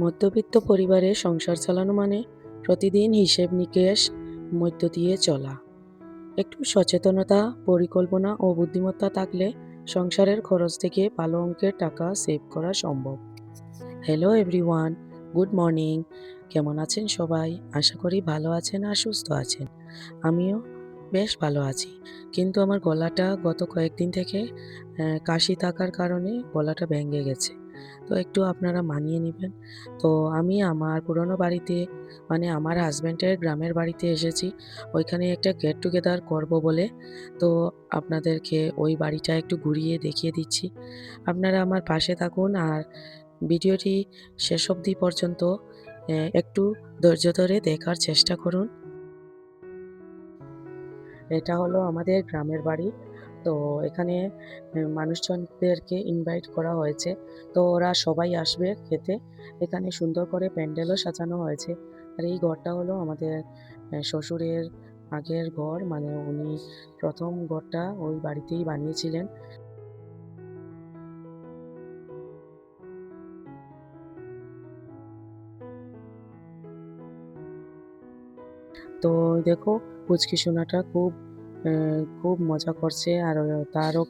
মধ্যবিত্ত পরিবারে সংসার চালানো মানে প্রতিদিন হিসেব নিকেশ, মধ্য দিয়ে চলা। একটু সচেতনতা, পরিকল্পনা ও বুদ্ধিমত্তা থাকলে সংসারের খরচ থেকে ভালো অঙ্কের টাকা সেভ করা সম্ভব। হ্যালো এভরিওয়ান গুড মর্নিং কেমন আছেন সবাই? আশা করি ভালো আছেন আর সুস্থ আছেন। আমিও বেশ ভালো আছি। কিন্তু আমার গলাটা গত কয়েকদিন থেকে কাশি থাকার কারণে গলাটা ভেঙে গেছে। তো একটু আপনারা মানিয়ে নেবেন। তো আমি আমার পুরনো বাড়িতে মানে আমার হাজব্যান্ডের গ্রামের বাড়িতে এসেছি। ওইখানে একটা গেট টুগেদার করব বলে। তো আপনাদেরকে ওই বাড়িটা একটু ঘুরিয়ে দেখিয়ে দিচ্ছি। আপনারা আমার পাশে থাকুন আর ভিডিওটি শেষ অবধি পর্যন্ত একটু ধৈর্য ধরে দেখার চেষ্টা করুন। এটা হলো আমাদের গ্রামের বাড়ি। তো এখানে মানুষজনদেরকে ইনভাইট করা হয়েছে। তো ওরা সবাই আসবে খেতে। এখানে সুন্দর করে প্যান্ডেলও সাজানো হয়েছে। আর এই ঘরটা হলো আমাদের শ্বশুরের আগের ঘর। মানে উনি প্রথম ঘরটা ওই বাড়িতেই বানিয়েছিলেন। তো দেখো পুচকি সোনাটা খুব খুব মজা করছে আর তারও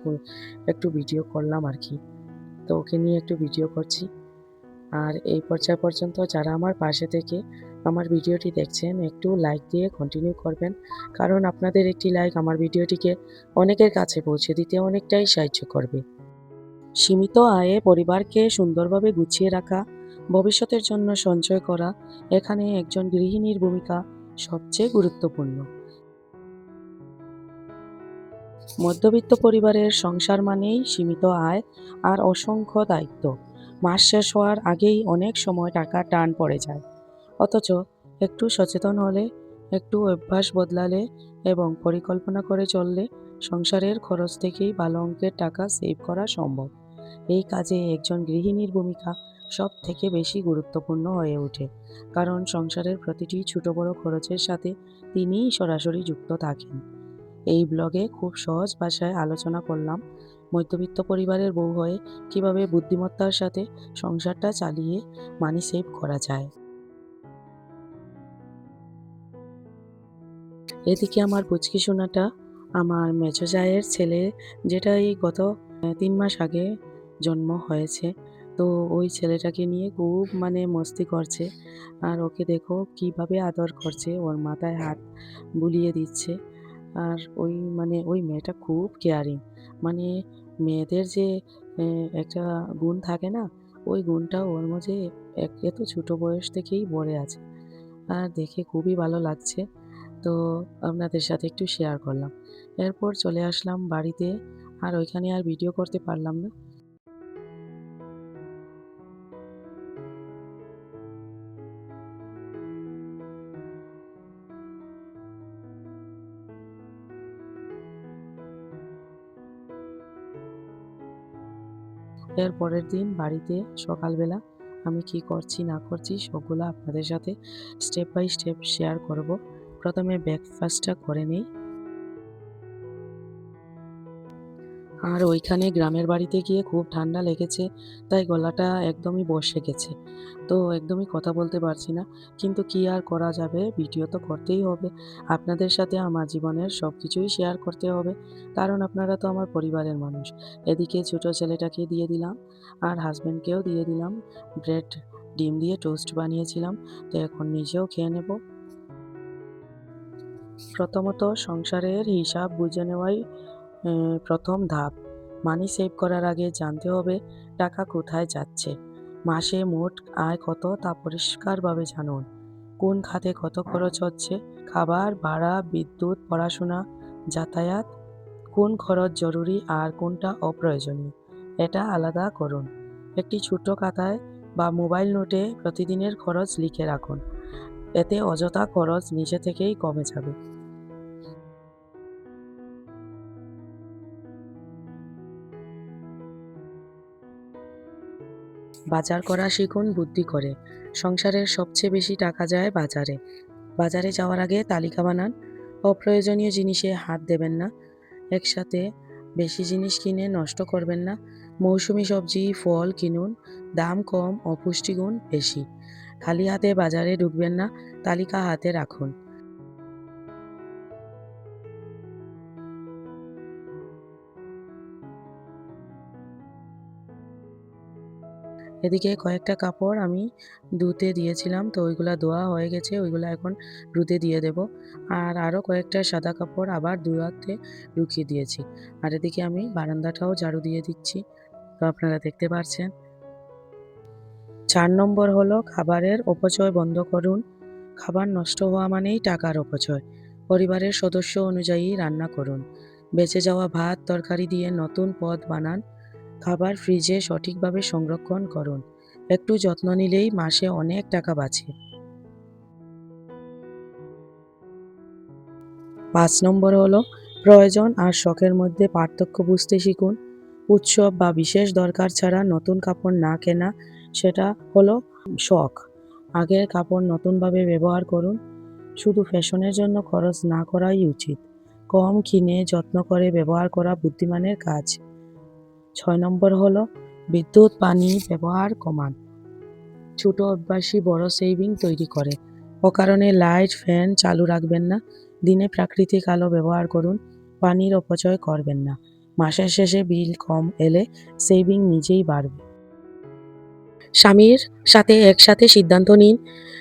একটু ভিডিও করলাম আর কি তো ওকে নিয়ে একটু ভিডিও করছি। আর এই পর্যায় পর্যন্ত যারা আমার পাশে থেকে আমার ভিডিওটি দেখছেন, একটু লাইক দিয়ে কন্টিনিউ করবেন। কারণ আপনাদের একটি লাইক আমার ভিডিওটিকে অনেকের কাছে পৌঁছে দিতে অনেকটাই সাহায্য করবে। সীমিত আয়ে পরিবারকে সুন্দরভাবে গুছিয়ে রাখা, ভবিষ্যতের জন্য সঞ্চয় করা, এখানে একজন গৃহিণীর ভূমিকা সবচেয়ে গুরুত্বপূর্ণ। মধ্যবিত্ত পরিবারের সংসার মানেই সীমিত আয় আর অসংখ্য দায়িত্ব। মাস শেষ হওয়ার আগেই অনেক সময় টাকা টান পড়ে যায়। অথচ একটু সচেতন হলে, একটু অভ্যাস বদলালে এবং পরিকল্পনা করে চললে সংসারের খরচ থেকেই ভালো অঙ্কের টাকা সেভ করা সম্ভব। এই কাজে একজন গৃহিণীর ভূমিকা সব থেকে বেশি গুরুত্বপূর্ণ হয়ে ওঠে। কারণ সংসারের প্রতিটি ছোট বড় খরচের সাথে তিনিই সরাসরি যুক্ত থাকেন। এই ব্লগে খুব সহজ ভাষায় আলোচনা করলাম। মধ্যবিত্ত পরিবারের বউ হয়ে কীভাবে বুদ্ধিমত্তার সাথে সংসারটা চালিয়ে মানি সেভ করা যায়। এদিকে আমার পুচকি সোনাটা, আমার মেজো জায়ের ছেলে যেটা এই গত তিন মাস আগে জন্ম হয়েছে। তো ওই ছেলেটাকে নিয়ে খুব মানে মস্তি করছে। আর ওকে দেখো কীভাবে আদর করছে, ওর মাথায় হাত বুলিয়ে দিচ্ছে। আর ওই মানে ওই মেয়েটা খুব কেয়ারিং। মানে মেয়েদের যে একটা গুণ থাকে না, ওই গুণটা ওর মধ্যে এত ছোট বয়স থেকেই বড়ে আছে। আর দেখে খুবই ভালো লাগছে। তো আপনাদের সাথে একটু শেয়ার করলাম। এরপর চলে আসলাম বাড়িতে, আর ওইখানে আর ভিডিও করতে পারলাম না। এর পরের দিন বাড়িতে সকালবেলা আমি কি করছি, না করছি সবগুলো আপনাদের সাথে স্টেপ বাই স্টেপ শেয়ার করব। প্রথমে ব্রেকফাস্টটা করে নিই। আর ওইখানে গ্রামের বাড়িতে গিয়ে খুব ঠান্ডা লেগেছে, তাই গলাটা একদমই বসে গেছে। তো একদমই কথা বলতে পারছি না, কিন্তু কি আর করা যাবে? ভিডিও তো করতেই হবে। আপনাদের সাথে আমার জীবনের সব কিছুই শেয়ার করতে হবে। কারণ আপনারা তো আমার পরিবারের মানুষ। এদিকে ছোটো ছেলেটাকে দিয়ে দিলাম, আর হাজব্যান্ডকেও দিয়ে দিলাম। ব্রেড, ডিম দিয়ে টোস্ট বানিয়েছিলাম, তো এখন নিজেও খেয়ে নেব। প্রথমত সংসারের হিসাব বুঝে নেওয়াই প্রথম ধাপ। মানি সেভ করার আগে জানতে হবে টাকা কোথায় যাচ্ছে। মাসে মোট আয় কত তা পরিষ্কারভাবে জানুন। কোন খাতে কত খরচ হচ্ছে? খাবার, ভাড়া, বিদ্যুৎ, পড়াশোনা, যাতায়াত? কোন খরচ জরুরি আর কোনটা অপ্রয়োজনীয়? এটা আলাদা করুন। একটি ছোট খাতায় বা মোবাইল নোটে প্রতিদিনের খরচ লিখে রাখুন। এতে অযথা খরচ নিজে থেকেই কমে যাবে। বাজার করা শিখুন বুদ্ধি করে। সংসারের সবচেয়ে বেশি টাকা যায় বাজারে। বাজারে যাওয়ার আগে তালিকা বানান। অপ্রয়োজনীয় জিনিসে হাত দেবেন না। একসাথে বেশি জিনিস কিনে নষ্ট করবেন না। মৌসুমি সবজি, ফল কিনুন। দাম কম, অপুষ্টিগুণ বেশি। খালি হাতে বাজারে ঢুকবেন না। তালিকা হাতে রাখুন। এদিকে কয়েকটা কাপড় আমি ধুতে দিয়েছিলাম, তো ওইগুলো ধোয়া হয়ে গেছে, ওইগুলো এখন রুদে দিয়ে দেব। আর আরও কয়েকটা সাদা কাপড় আবার ধোয়াতে ঢুকিয়ে দিয়েছি। আর এদিকে আমি বারান্দাটাও ঝাড়ু দিয়ে দিচ্ছি, তো আপনারা দেখতে পাচ্ছেন চার নম্বর হলো খাবারের অপচয় বন্ধ করুন। খাবার নষ্ট হওয়া মানেই টাকার অপচয়। পরিবারের সদস্য অনুযায়ী রান্না করুন। বেঁচে যাওয়া ভাত, তরকারি দিয়ে নতুন পদ বানান। খাবার ফ্রিজে সঠিকভাবে সংরক্ষণ করুন। একটু যত্ন নিলেই মাসে অনেক টাকা বাঁচে। পাঁচ নম্বর হলো, প্রয়োজন আর শখের মধ্যে পার্থক্য বুঝতে শিখুন। উৎসব বা বিশেষ দরকার ছাড়া নতুন কাপড় না কেনা, সেটা হলো শখ। আগের কাপড় নতুনভাবে ব্যবহার করুন। শুধু ফ্যাশনের জন্য খরচ না করাই উচিত। কম কিনে যত্ন করে ব্যবহার করা বুদ্ধিমানের কাজ। ছয় নম্বর হলো বিদ্যুৎ, পানি ব্যবহার কমান। ছোট অভ্যাসী বড় সেভিং তৈরি করে। অকারণে লাইট ফ্যান চালু রাখবেন না। দিনে প্রাকৃতিক আলো ব্যবহার করুন। পানির অপচয় করবেন না। মাসের শেষে বিল কম এলে সেভিং নিজেই বাড়বে। স্বামীর সাথে একসাথে সিদ্ধান্ত নিন।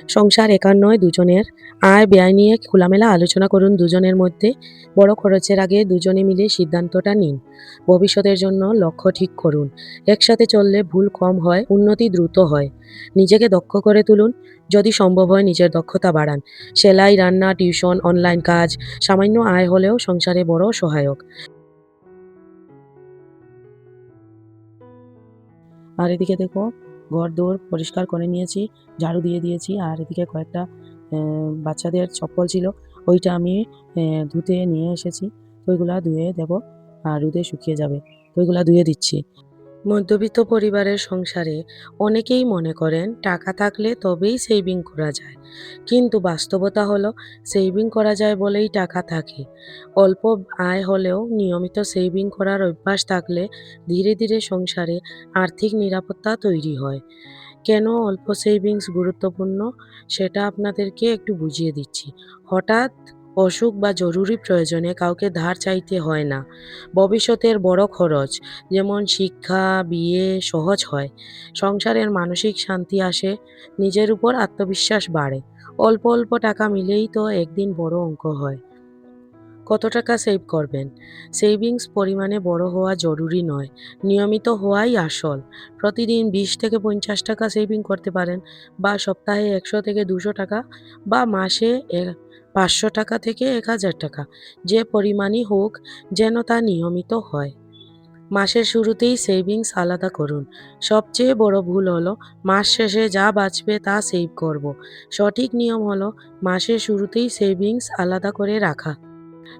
সংসার একার নয় দুজনের। আয় ব্যয় নিয়ে খোলামেলা আলোচনা করুন দুজনের মধ্যে। বড় খরচের আগে দুজনে মিলে সিদ্ধান্তটা নিন। ভবিষ্যতের জন্য লক্ষ্য ঠিক করুন। একসাথে চললে ভুল কম হয়, উন্নতি দ্রুত হয়। নিজেকে দক্ষ করে তুলুন। যদি সম্ভব হয় নিজের দক্ষতা বাড়ান। সেলাই, রান্না, টিউশন, অনলাইন কাজ, সামান্য আয় হলেও সংসারে বড় সহায়ক। আর এদিকে দেখো ঘর দৌড় পরিষ্কার করে নিয়েছি, ঝাড়ু দিয়ে দিয়েছি, আর এদিকে কয়েকটা বাচ্চাদের চপ্পল ছিল, ওইটা আমি ধুতে নিয়ে এসেছি ওইগুলা ধুয়ে দেব, আর রোদে শুকিয়ে যাবে ওইগুলা ধুয়ে দিচ্ছি। মধ্যবিত্ত পরিবারের সংসারে অনেকেই মনে করেন টাকা থাকলে তবেই সেভিং করা যায়। কিন্তু বাস্তবতা হলো সেভিং করা যায় বলেই টাকা থাকে। অল্প আয় হলেও নিয়মিত সেভিং করার অভ্যাস থাকলে ধীরে ধীরে সংসারে আর্থিক নিরাপত্তা তৈরি হয়। কেন অল্প সেভিংস গুরুত্বপূর্ণ? সেটা আপনাদেরকে একটু বুঝিয়ে দিচ্ছি। হঠাৎ অসুখ বা জরুরি প্রয়োজনে কাউকে ধার চাইতে হয় না। ভবিষ্যতের বড় খরচ, যেমন শিক্ষা, বিয়ে, সহজ হয়। সংসারের মানসিক শান্তি আসে, নিজের উপর আত্মবিশ্বাস বাড়ে। অল্প অল্প টাকা মিলেই তো একদিন বড় অঙ্ক হয়। কত টাকা সেভ করবেন? সেভিংস পরিমাণে বড় হওয়া জরুরি নয়, নিয়মিত হওয়াই আসল। প্রতিদিন বিশ থেকে পঞ্চাশ টাকা সেভিং করতে পারেন, বা সপ্তাহে একশো থেকে দুশো টাকা, বা মাসে পাঁচশো টাকা থেকে এক হাজার টাকা, যে পরিমাণই হোক যেন তা নিয়মিত হয়। মাসের শুরুতেই সেভিংস আলাদা করুন। সবচেয়ে বড় ভুল হলো, মাস শেষে যা বাঁচবে তা সেভ করব। সঠিক নিয়ম হলো, মাসের শুরুতেই সেভিংস আলাদা করে রাখা।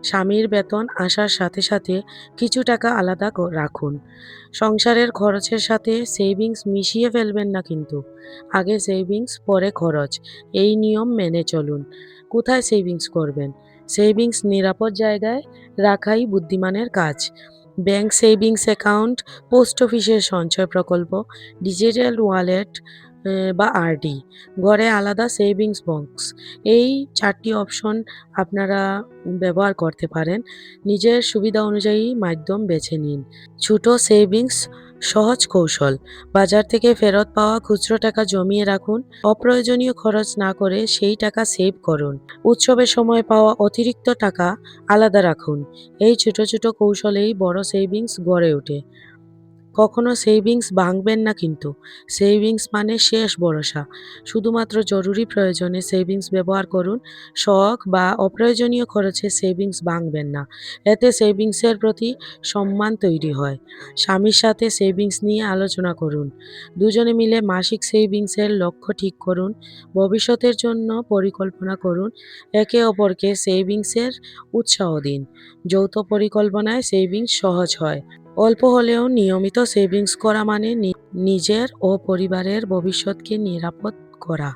স্বামীর বেতন আসার সাথে সাথে কিছু টাকা আলাদা রাখুন। সংসারের খরচের সাথে সেভিংস মিশিয়ে ফেলবেন না কিন্তু। আগে সেভিংস পরে খরচ। এই নিয়ম মেনে চলুন। কোথায় সেভিংস করবেন? সেভিংস নিরাপদ জায়গায় রাখাই বুদ্ধিমানের কাজ। ব্যাংক সেভিংস অ্যাকাউন্ট পোস্ট অফিসের সঞ্চয় প্রকল্প ডিজিটাল ওয়ালেট বা আরডি। ঘরে আলাদা সেভিংস বক্স। এই চারটি অপশন আপনারা ব্যবহার করতে পারেন। নিজের সুবিধা অনুযায়ী মাধ্যম বেছে নিন। ছোট সেভিংস সহজ কৌশল। বাজার থেকে ফেরত পাওয়া খুচরো টাকা জমিয়ে রাখুন। অপ্রয়োজনীয় খরচ না করে সেই টাকা সেভ করুন। উৎসবের সময় পাওয়া অতিরিক্ত টাকা আলাদা রাখুন। এই ছোট ছোট কৌশলেই বড় সেভিংস গড়ে ওঠে। কখনো সেভিংস ভাঙবেন না কিন্তু। সেভিংস মানে শেষ ভরসা। শুধুমাত্র জরুরি প্রয়োজনে সেভিংস ব্যবহার করুন। শখ বা অপ্রয়োজনীয় খরচে সেভিংস ভাঙবেন না। এতে সেভিংসের প্রতি সম্মান তৈরি হয়। স্বামীর সাথে সেভিংস নিয়ে আলোচনা করুন। দুজনে মিলে মাসিক সেভিংসের লক্ষ্য ঠিক করুন। ভবিষ্যতের জন্য পরিকল্পনা করুন। একে অপরকে সেভিংসের উৎসাহ দিন। যৌথ পরিকল্পনায় সেভিংস সহজ হয়। অল্প হলেও নিয়মিত সেভিংস করা মানে নিজের ও পরিবারের ভবিষ্যৎকে নিরাপদ করা।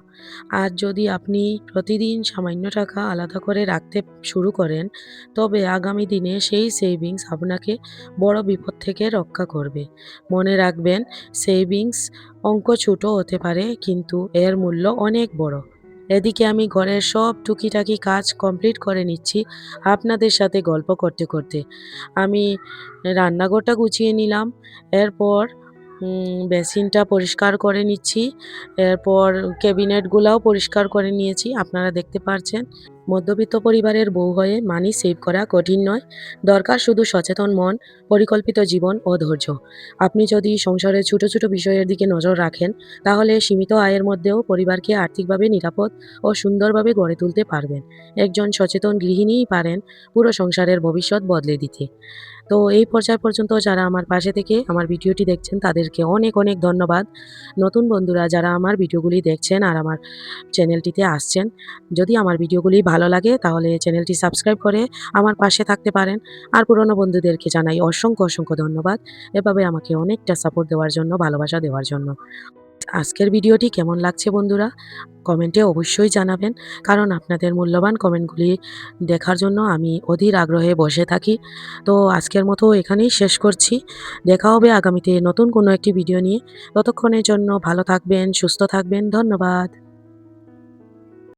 আর যদি আপনি প্রতিদিন সামান্য টাকা আলাদা করে রাখতে শুরু করেন, তবে আগামী দিনে সেই সেভিংস আপনাকে বড় বিপদ থেকে রক্ষা করবে। মনে রাখবেন, সেভিংস অঙ্ক ছোট হতে পারে, কিন্তু এর মূল্য অনেক বড়। এদিকে আমি ঘরের সব টুকিটাকি কাজ কমপ্লিট করে নিচ্ছি আপনাদের সাথে গল্প করতে করতে। আমি রান্নাঘরটা গুছিয়ে নিলাম, এরপর বেসিনটা পরিষ্কার করে নিচ্ছি, এরপর ক্যাবিনেটগুলাও পরিষ্কার করে নিয়েছি, আপনারা দেখতে পাচ্ছেন মধ্যবিত্ত পরিবারের বউ হয়ে মানি সেভ করা কঠিন নয়। দরকার শুধু সচেতন মন, পরিকল্পিত জীবন ও ধৈর্য। আপনি যদি সংসারের ছোট ছোট বিষয়ের দিকে নজর রাখেন, তাহলে সীমিত আয়ের মধ্যেও পরিবারকে আর্থিকভাবে নিরাপদ ও সুন্দরভাবে গড়ে তুলতে পারবেন। একজন সচেতন গৃহিণীই পারেন পুরো সংসারের ভবিষ্যৎ বদলে দিতে। তো এই পর্যায় পর্যন্ত যারা আমার পাশে থেকে আমার ভিডিওটি দেখছেন, তাদেরকে অনেক অনেক ধন্যবাদ। নতুন বন্ধুরা যারা আমার ভিডিওগুলি দেখছেন আর আমার চ্যানেলটিতে আসছেন, যদি আমার ভিডিওগুলি ভালো লাগে, তাহলে চ্যানেলটি সাবস্ক্রাইব করে আমার পাশে থাকতে পারেন। আর পুরনো বন্ধুদেরকে জানাই অসংখ্য অসংখ্য ধন্যবাদ। এভাবে আমাকে অনেকটা সাপোর্ট দেওয়ার জন্য, ভালোবাসা দেওয়ার জন্য। আজকের ভিডিওটি কেমন লাগছে বন্ধুরা? কমেন্টে অবশ্যই জানাবেন। কারণ আপনাদের মূল্যবান কমেন্টগুলি দেখার জন্য আমি অধীর আগ্রহে বসে থাকি। তো আজকের মতো এখানেই শেষ করছি। দেখা হবে আগামীতে নতুন কোনো একটি ভিডিও নিয়ে। ততক্ষণের জন্য ভালো থাকবেন, সুস্থ থাকবেন। ধন্যবাদ।